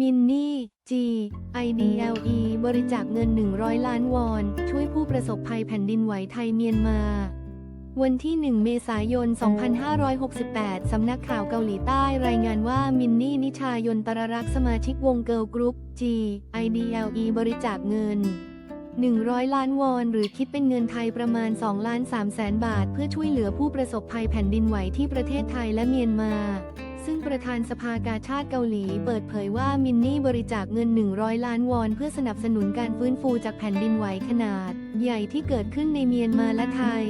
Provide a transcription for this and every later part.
มินนี่ G IDLE บริจาคเงิน 100 ล้านวอน ช่วยผู้ประสบภัยแผ่นดินไหวไทยเมียนมา วันที่ 1 เมษายน 2568 สำนักข่าวเกาหลีใต้รายงานว่ามินนี่นิชายนตรรักษ์สมาชิกวงเกิร์ลกรุ๊ป G IDLE บริจาคเงิน 100 ล้านวอน หรือคิดเป็นเงินไทยประมาณ2ล้าน3แสนบาท เพื่อช่วยเหลือผู้ประสบภัยแผ่นดินไหวที่ประเทศไทยและเมียนมา ซึ่งประธานสภากาชาติเกาหลีเปิดเผยว่ามินนี่บริจาคเงิน 100 ล้านวอน เพื่อสนับสนุนการฟื้นฟูจากแผ่นดินไหวขนาด ใหญ่ที่เกิดขึ้นในเมียนมาและไทย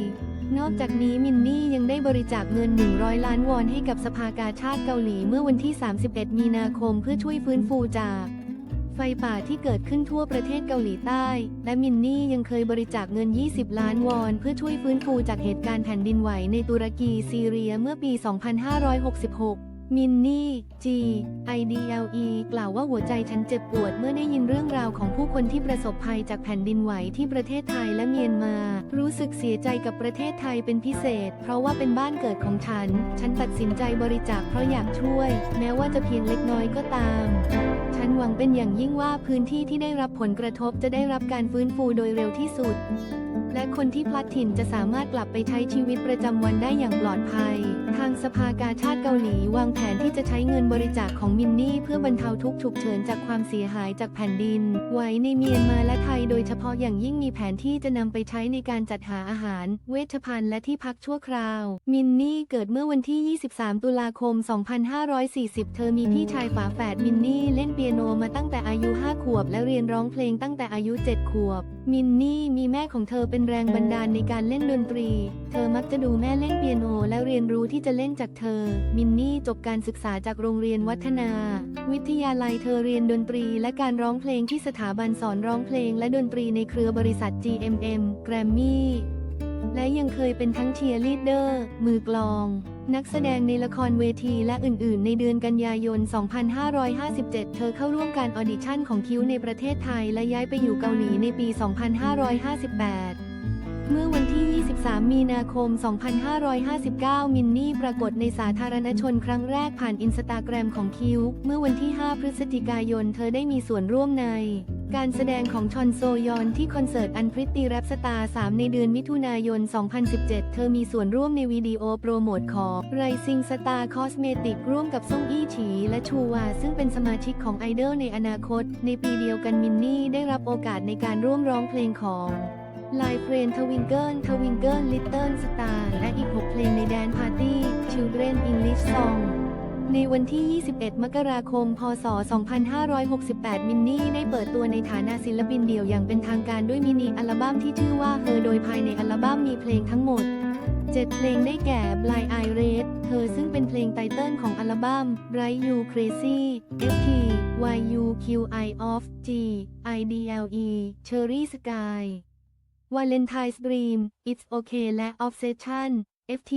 นอกจากนี้มินนี่ยังได้บริจาคเงิน 100 ล้านวอนให้กับสภากาชาติเกาหลีเมื่อวันที่ 31 มีนาคมเพื่อช่วยฟื้นฟูจากไฟป่าที่เกิดขึ้นทั่วประเทศเกาหลีใต้ และมินนี่ยังเคยบริจาคเงิน 20 ล้านวอน เพื่อช่วยฟื้นฟูจากเหตุการณ์แผ่นดินไหวในตุรกีซีเรียเมื่อปี 2566 มินนี่ G IDLE กล่าวว่าหัวใจฉันเจ็บปวดเมื่อได้ยินเรื่องราวของผู้คนที่ประสบภัยจากแผ่นดินไหวที่ประเทศไทยและเมียนมา รู้สึกเสียใจกับประเทศไทยเป็นพิเศษ เพราะว่าเป็นบ้านเกิดของฉัน ฉันตัดสินใจบริจาคเพราะอยากช่วย แม้ว่าจะเพียงเล็กน้อยก็ตาม ฉันหวังเป็นอย่างยิ่งว่าพื้นที่ที่ได้รับผลกระทบจะได้รับการฟื้นฟูโดยเร็วที่สุด และคนที่พลัดถิ่นจะสามารถกลับไปใช้ชีวิตประจำวันได้อย่างปลอดภัย ทางสภากาชาติเกาหลีวางแผนที่จะใช้เงินบริจาคของมินนี่ เพื่อบรรเทาทุกข์ฉุกเฉินจากความเสียหายจากแผ่นดินไหวในเมียนมาและไทยโดยเฉพาะอย่างยิ่งมีแผนที่จะนำไปใช้ในการจัดหาอาหาร เวชภัณฑ์และที่พักชั่วคราว มินนี่เกิดเมื่อวันที่ 23 ตุลาคม 2540 เธอมีพี่ชายฝาแฝดมินนี่เล่นเปียโนมาตั้งแต่อายุ 5 ขวบ และเรียนร้องเพลงตั้งแต่อายุ 7 ขวบ มินนี่มีแม่ของเธอเป็นแรงบันดาลในการเล่นดนตรี เธอมักจะดูแม่เล่นเปียโน และเรียนรู้ที่จะเล่นจากเธอ มินนี่จบการศึกษาจากโรงเรียนวัฒนา วิทยาลัยเธอเรียนดนตรี และการร้องเพลงที่สถาบันสอนร้องเพลง และดนตรีในเครือบริษัท GMM Grammy และยังเคยเป็นทั้งเชียร์ลีดเดอร์ มือกลอง นักแสดงในละครเวทีและอื่น ๆ ในเดือนกันยายน 2557 เธอเข้าร่วมการออดิชั่นของคิวในประเทศไทย และย้ายไปอยู่เกาหลีในปี 2558 เมื่อวันที่ 23 มีนาคม 2559 มินนี่ปรากฏในสาธารณชนครั้งแรกผ่านอินสตาแกรมของคิว เมื่อวันที่ 5 พฤศจิกายน เธอได้มีส่วนร่วมใน การแสดงของชอนโซยอนที่คอนเสิร์ตอันพริตตีแรปสตาร์3ในเดือนมิถุนายน 2017 เธอมีส่วนร่วมในวิดีโอโปรโมทของ Rising Star Cosmetic ร่วมกับซ่งอี้ฉีและชูวา ซึ่งเป็นสมาชิกของไอดอลในอนาคต ในปีเดียวกันมินนี่ได้รับโอกาสในการร่วมร้องเพลงของลฟ์เฟรนทวิงเกิลทวิงเกิลลิตเติ้ลสตาร์และอีก 6 เพลงในแดนพาร์ตี้ Children English Song ในวันที่ 21 มกราคม พศ 2568 มินนี่ได้เปิดตัวในฐานะศิลปินเดี่ยวอย่างเป็นทางการด้วยมินิอัลบั้มที่ชื่อว่าเ e อโดยภายในอัลบั้มมีเพลงทั้งหมด 7 เพลงได้แก่ Blind Eye Red เธอซึ่งเป็นเพลงไตเติลของอัลบั้ม Bright You Crazy FT YU QI Off G IDLE Cherry Sky Valentine's Dream It's Okay และ Obsession FT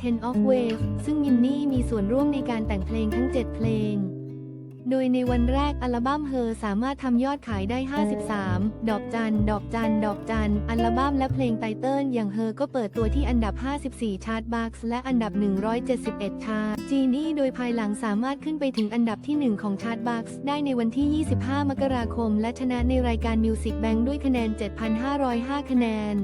Ten of Wave ซึ่งมินนี่มีส่วนร่วมในการแต่งเพลงทั้ง 7 เพลง โดยในวันแรกอัลบั้มเฮอสามารถทำยอดขายได้ 53 ดอกจัน ดอกจัน ดอกจัน อัลบั้มและเพลงไตเติลอย่างเฮอก็เปิดตัวที่อันดับ 54 ชาร์ตบัคส์และอันดับ 171 ชาร์ตจีนี่โดยภายหลังสามารถขึ้นไปถึงอันดับที่ 1 ของชาร์ตบัคส์ได้ในวันที่ 25 มกราคม และชนะในรายการ Music Bank ด้วยคะแนน 7,505 คะแนน